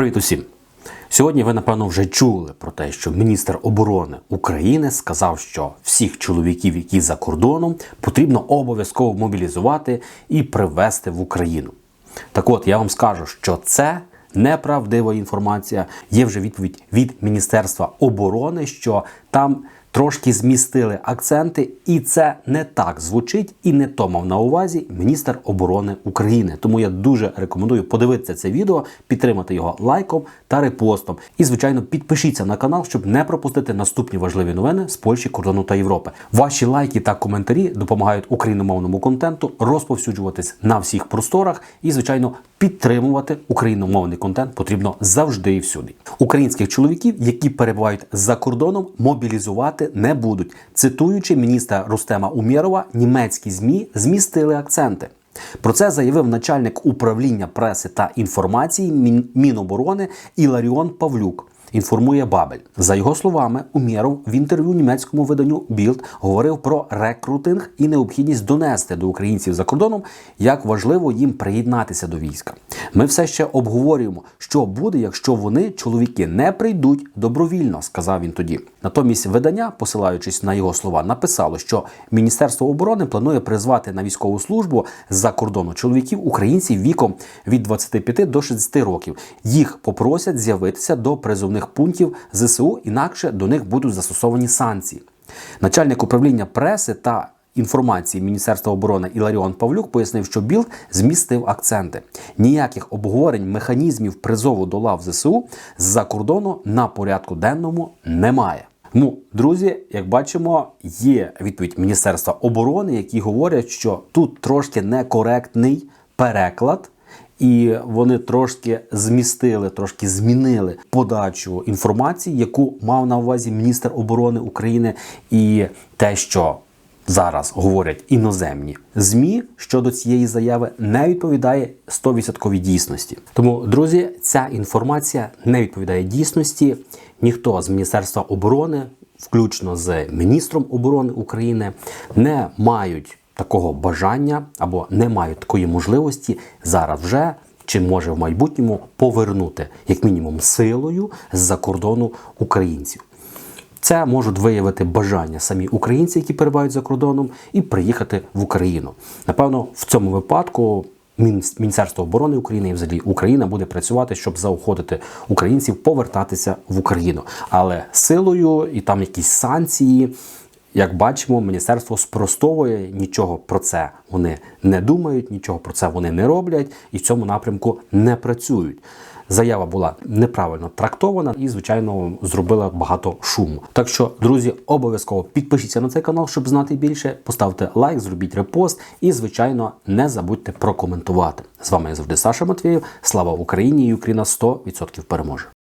Привіт усім! Сьогодні ви, напевно, вже чули про те, що міністр оборони України сказав, що всіх чоловіків, які за кордоном, потрібно обов'язково мобілізувати і привезти в Україну. Так от я вам скажу, що це неправдива інформація. Є вже відповідь від Міністерства оборони, що там трошки змістили акценти, і це не так звучить і не то мав на увазі міністр оборони України. Тому я дуже рекомендую подивитися це відео, підтримати його лайком та репостом. І, звичайно, підпишіться на канал, щоб не пропустити наступні важливі новини з Польщі, кордону та Європи. Ваші лайки та коментарі допомагають україномовному контенту розповсюджуватись на всіх просторах і, звичайно, підтримувати україномовний контент потрібно завжди і всюди. Українських чоловіків, які перебувають за кордоном, мобілізувати не будуть. Цитуючи міністра Рустема Умєрова, німецькі змі змістили акценти. Про це заявив начальник управління преси та інформації Міноборони Іларіон Павлюк. Інформує Бабель. За його словами, Умєров в інтерв'ю німецькому виданню Білд говорив про рекрутинг і необхідність донести до українців за кордоном, як важливо їм приєднатися до війська. Ми все ще обговорюємо, що буде, якщо вони, чоловіки, не прийдуть добровільно, сказав він тоді. Натомість видання, посилаючись на його слова, написало, що Міністерство оборони планує призвати на військову службу з-за кордону чоловіків українців віком від 25 до 60 років. Їх попросять з'явитися до призовних пунктів ЗСУ, інакше до них будуть застосовані санкції. Начальник управління преси та інформації Міністерства оборони Іларіон Павлюк пояснив, що Білд змістив акценти. Ніяких обговорень механізмів призову до лав ЗСУ з-за кордону на порядку денному немає. Ну, друзі, як бачимо, є відповідь Міністерства оборони, які говорять, що тут трошки некоректний переклад. І вони трошки змістили, трошки змінили подачу інформації, яку мав на увазі міністр оборони України, і те, що зараз говорять іноземні змі щодо цієї заяви, не відповідає 100% дійсності. Тому, друзі, ця інформація не відповідає дійсності. Ніхто з міністерства оборони, включно з міністром оборони України, не мають такого бажання або не мають такої можливості зараз вже. Чи може в майбутньому повернути як мінімум силою з-за кордону українців? Це можуть виявити бажання самі українці, які перебувають за кордоном, і приїхати в Україну. Напевно, в цьому випадку Міністерство оборони України і взагалі Україна буде працювати, щоб заохотити українців повертатися в Україну. Але силою і там якісь санкції. Як бачимо, міністерство спростовує нічого про це вони не думають, нічого про це вони не роблять і в цьому напрямку не працюють. Заява була неправильно трактована і, звичайно, зробила багато шуму. Так що, друзі, обов'язково підпишіться на цей канал, щоб знати більше. Поставте лайк, зробіть репост і, звичайно, не забудьте прокоментувати. З вами як завжди Саша Матвєєв. Слава Україні і Україна 100% переможе.